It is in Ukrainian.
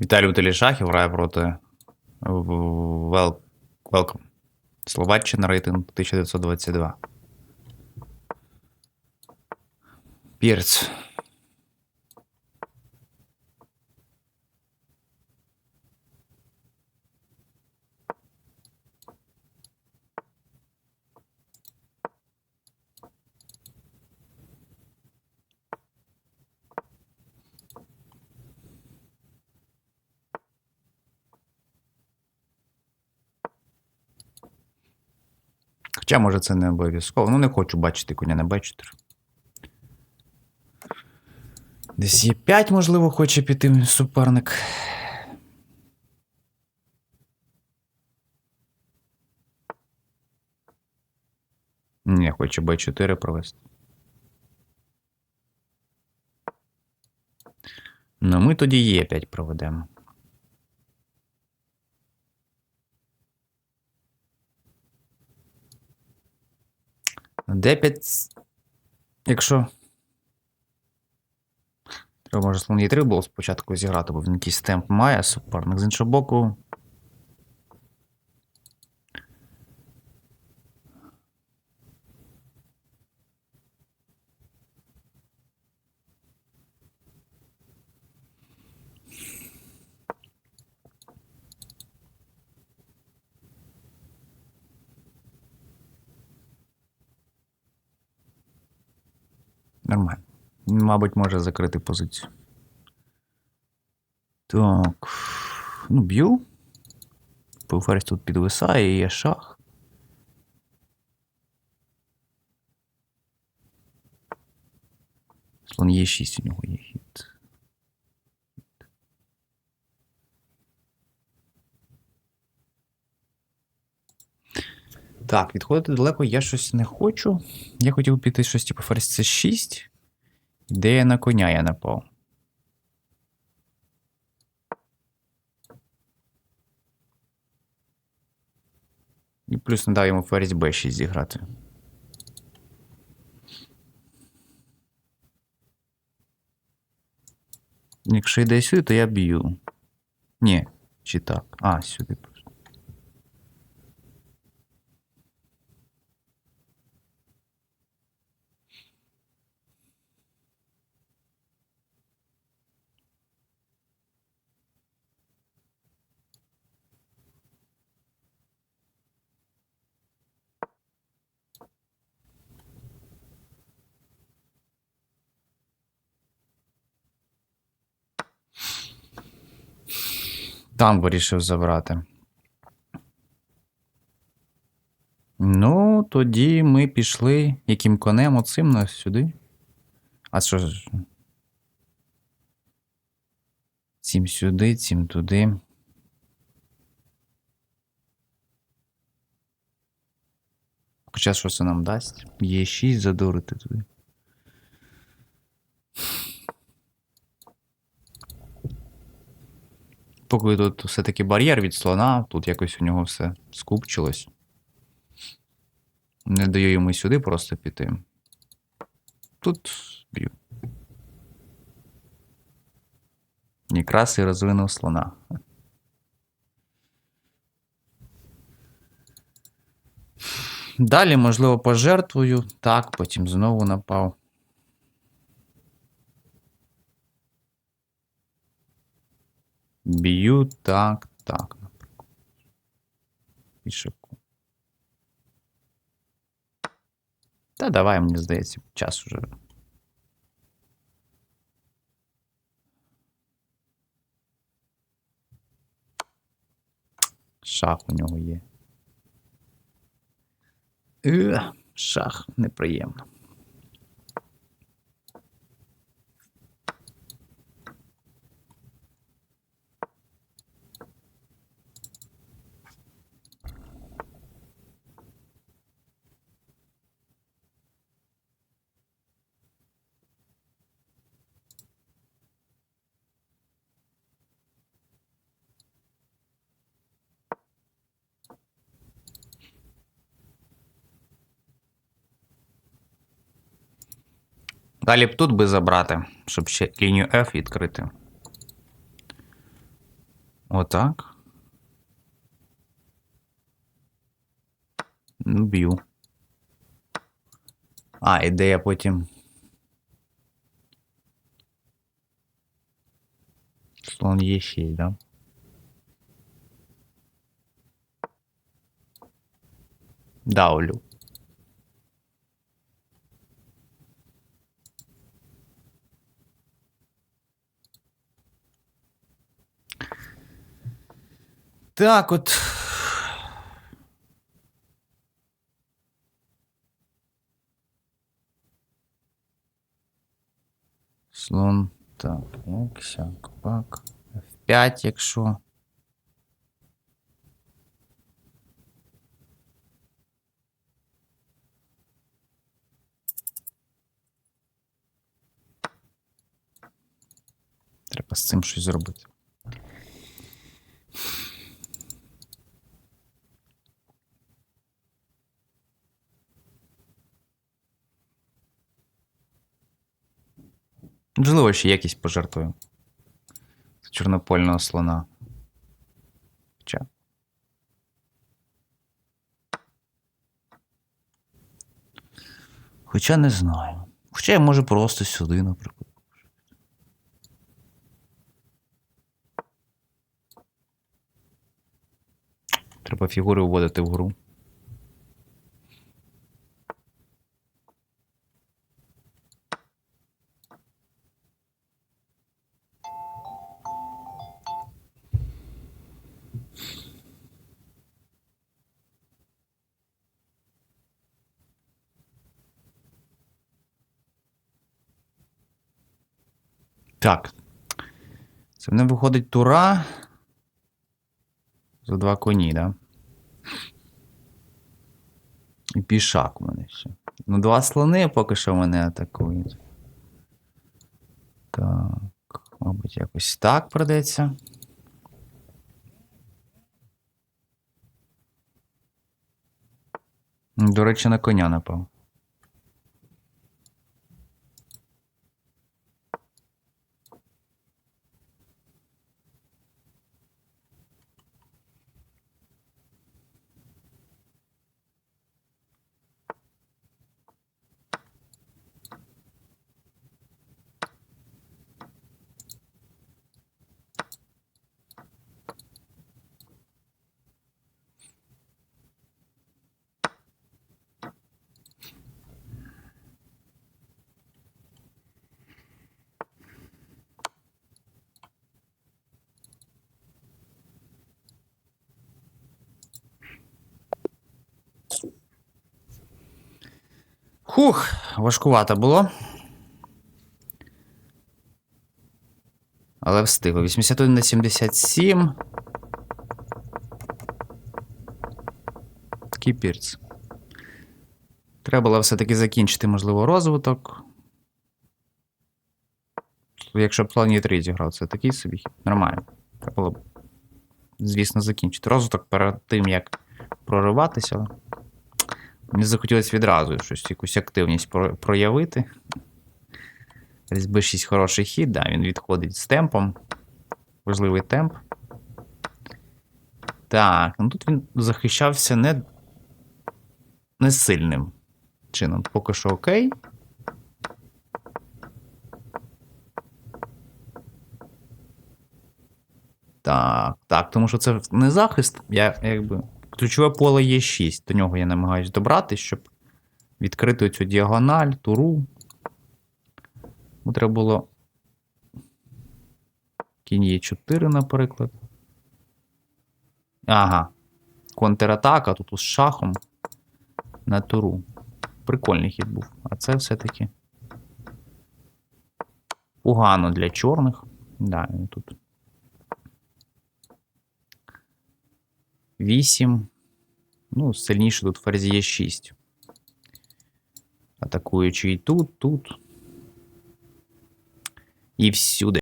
Віталій Утелішахів грає проти Велком. Словаччина рейтинг 1922. Пірц. Хоча, може, це не обов'язково. Ну, не хочу бачити коня на Б4. Десь є 5, можливо, хоче піти суперник. Ні, хоче Б4 провести. Ну, ми тоді є 5 проведемо. Д5. Якщо. Треба, може, слон Е3 було спочатку зіграти, бо він якийсь темп має суперник. З іншого боку. Нормально. Мабуть, може закрити позицію. Так. Ну, б'ю. Ферзь тут підвисає, є шах. Слон є 6 у нього є хід. Так, відходити далеко я щось не хочу. Я хотів піти щось типу ферзь c6. Ідея на коня я напав. І плюс не дав йому ферзь b6 зіграти. Якщо йде сюди, то я б'ю. Ні, чи так. А, сюди Там вирішив забрати. Ну, тоді ми пішли яким конем оцим на сюди. А що ж? Цим сюди, цим туди. Хоча що це нам дасть? Є 6 задурити туди. Поки тут все-таки бар'єр від слона, тут якось у нього все скупчилось. Не даю йому сюди просто піти. Тут б'ю. Якраз і розвинув слона. Далі, можливо, пожертвую. Так, потім знову напав. Б'ю так, так, наприклад. Пішаку. Та давай, мені здається, час уже. Шах у нього є. Е, шах неприємно. Далі б тут би забрати, щоб ще лінію F відкрити. Отак. Ну, б'ю. А, ідея потім. Слон є 6, да? Давлю. Так от. Слон. Так, як сяк, пак. F5, якщо. Треба з цим щось зробити. Можливо, ще якісь пожартую. З чорнопольного слона. Хоча. Хоча не знаю. Хоча я можу просто сюди, наприклад. Треба фігури вводити в гру. Так. Це в мене виходить тура. За два коні, да? І пішак у мене ще. Ну, два слони поки що мене атакують. Так, мабуть, якось так придеться. До речі, на коня напав. Хух, важкувато було. Але встигло. 81 на 77. Кіпірц. Треба було все-таки закінчити, можливо, розвиток. Якщо б план 3 зіграв, це такий собі. Нормально. Треба було б, звісно, закінчити розвиток перед тим, як прориватися. Мені захотілося відразу щось, якусь активність проявити. Різьби 6 хороший хід, да, він відходить з темпом. Важливий темп. Так, ну тут він захищався не, не сильним чином. Поки що окей. Так, так, тому що це не захист. Я якби. Ключове поле є 6. До нього я намагаюся добрати, щоб відкрити цю діагональ, туру. Треба було. Кінь є 4, наприклад. Ага. Контратака тут з шахом на туру. Прикольний хід був. А це все-таки. Погано для чорних. Да, він тут. 8. Ну, сильніше тут ферзь є 6. Атакуючи і тут, тут. І всюди.